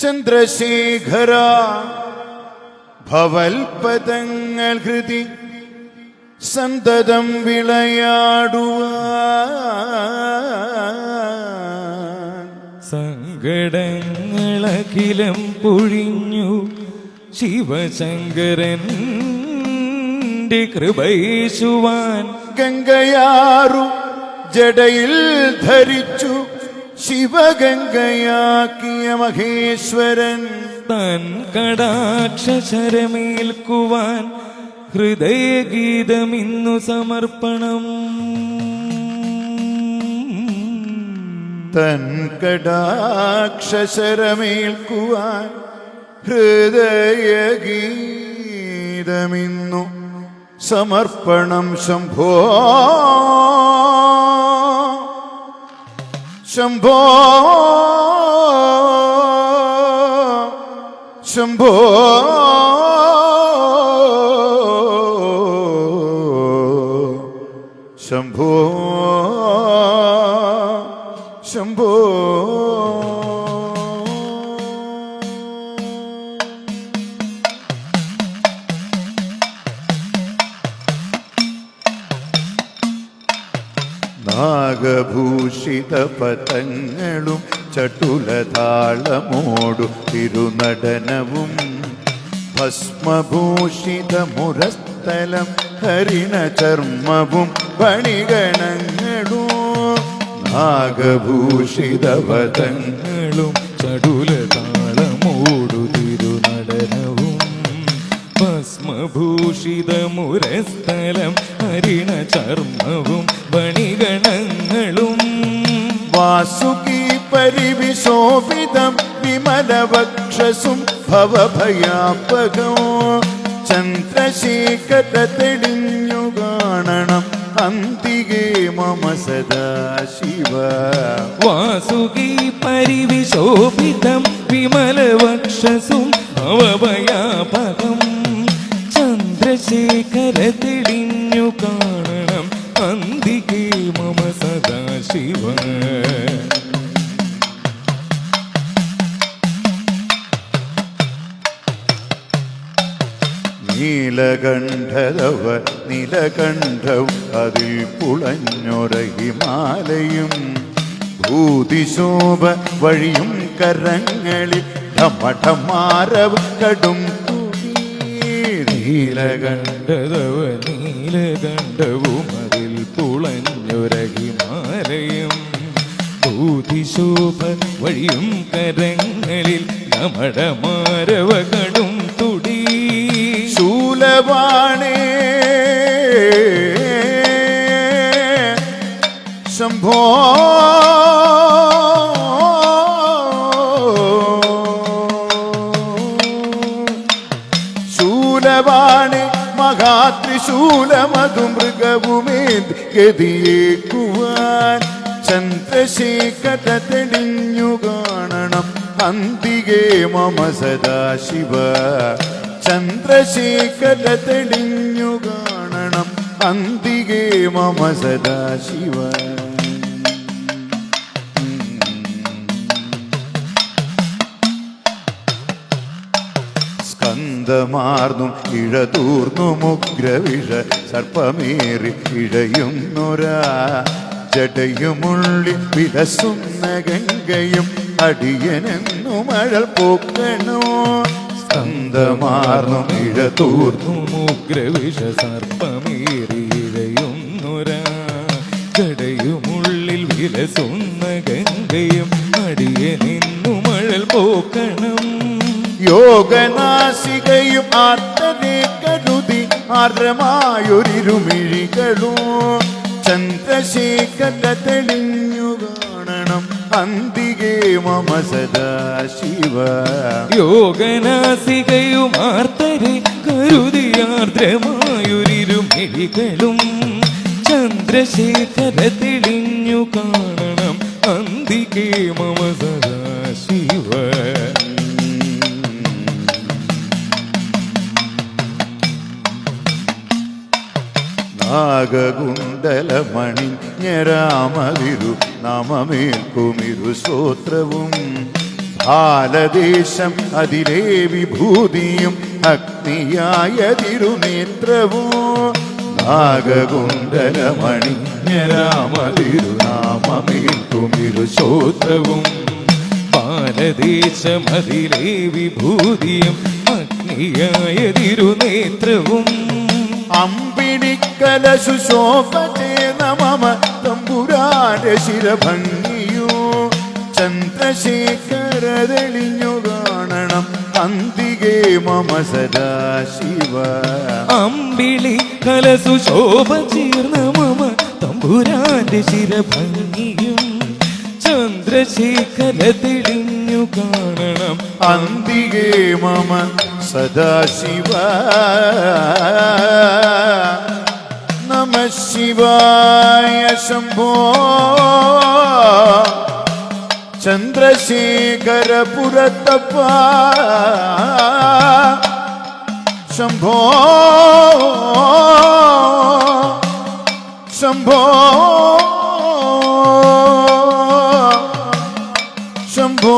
ചന്ദ്രശേഖര ഭവൽപദങ്ങൾ ഹൃതി സന്തതം വിളയാടുവ സങ്കടങ്ങളഖിലം പൊഴിഞ്ഞു ശിവശങ്കരൻ കൃപയേശുവാൻ. ഗംഗയാറു ജടയിൽ ധരിച്ചു. ശിവഗംഗയാക്കിയ മഹേശ്വരൻ. താൻ കടാക്ഷരമേൽക്കുവാൻ ഹൃദയഗീതമിന്നു സമർപ്പണം. തൻ കടാക്ഷരമേൽക്കുവാൻ ഹൃദയഗീതമിന്നു സമർപ്പണം ശംഭോ ശംഭോ. ശംഭോ ശംഭോ. നാഗഭൂഷിത പതങ്ങളും ചട്ടുലതാളമോടു തിരുനടനവും. ഭസ്മഭൂഷിത മുരസ്ഥലം ഹരിണ ചർമ്മവും പണിഗണങ്ങളും. നാഗഭൂഷിത പതങ്ങളും ചടുലതാളമോടു തിരുനടനവും. ഭസ്മഭൂഷിതമുരസ്ഥലം ഹരിണ ചർമ്മവും ബണിഗണങ്ങളും വാസുകി പരിവിശോഭിതം വിമലവക്ഷസും ഭവഭയാപകോ ചന്ദ്രശേഖര തെളിഞ്ഞു കാണണം അന്തികേ മമ സദാശിവ. വാസുകി പരിവിശോഭിതം വിമലവക്ഷസും ഭവഭയാപകം. ചന്ദ്രശേഖര തെളിഞ്ഞു കാണണം നീലകണ്ഠരവ നീലകണ്ഠവും അതിൽ പുളഞ്ഞൊര ഹിമാലയും ഭൂതിശോഭ വഴിയും കരങ്ങളിൽ ധമഠമാരവ് കടും തുടി. നീലകണ്ഠ കണ്ടതവ നീലകണ്ഠവും അതിൽ തുളഞ്ഞൊരഹിമാലയം ഭൂതിശോഭ വഴിയും കരങ്ങളിൽ ധമഠമാരവ കടും ശൂലവാണേ ശംഭോ. ശൂലവാണി മഹാത്രിശൂലമതു മൃഗവുമേന്തി ഗതിയേക്കുവാൻ ചന്ദ്രശേഖര തെളിഞ്ഞു കാണണം അന്തികേ മമ സദാശിവ. ചന്ദ്രശേഖര തെളിഞ്ഞു കാണണം. അന്തികേ മമ സദാശിവ. സ്കന്ധമാർന്നും ഇഴതൂർന്നു മുഗ്രവിഷ സർപ്പമേറി ഇഴയുന്നൊരാ. ജടയുമുള്ളി വിലസുന്ന ഗംഗയും അടിയനെന്നു മഴ പോക്കണോ? സ്കന്ധമാർന്നും ഇഴതൂർന്നു. മുഗ്രവിഷ സർപ്പമേറിയിഴയുന്നൊരാ വിലസുന്ന ഗംഗയും അടിയെ നിന്നു മഴൽ പോക്കണം. യോഗനാശികയും ആർത്തനെ കരുതി ആർദ്രമായൊരിരുമിഴികളും. ചന്ദ്രശേഖര തെളിഞ്ഞു അന്തികേ മമ സദാശിവ. യോഗനാസികയുമാർത്തരെ കരുതിയാർദ്രമായൊരിരുമിഴികളും ചന്ദ്രശേഖര തെളിഞ്ഞു കാണണം. അന്തികേ മമ നാഗകുണ്ടലമണിഞ്ഞരാമതിരു നമമേൽക്കുമിരു സ്തോത്രവും. ഭാലദേശം അതിലെ വിഭൂതിയും അഗ്നിയായ ഞരാമതിരു നാഗകുണ്ടലമണിഞ്ഞരാമതിരുനാമമേൽക്കുമിരു ശ്രോത്രവും പാലദേശമതിലെ വിഭൂതിയും അഗ്നിയായ തിരുനേത്രവും. അമ്പിണിക്കലശു ശോഭചേന മമ തമ്പുരാന്റെ ശിരഭംഗിയോ. ചന്ദ്രശേഖര തെളിഞ്ഞു കാണണം അന്തികേ മമ സദാശിവ. അമ്പിളി കലസു ശോഭ ചീർന്ന മമ തമ്പുരാന്റെ ശിരഭംഗിയും. ചന്ദ്രശേഖര തെളിഞ്ഞു കാണണം അന്തികേ മമ സദാശിവ. നമ ശിവായ ശംഭോ. ചന്ദ്രശേഖരപുരത്തപ്പ. ശംഭോ. ശംഭോ. ശംഭോ.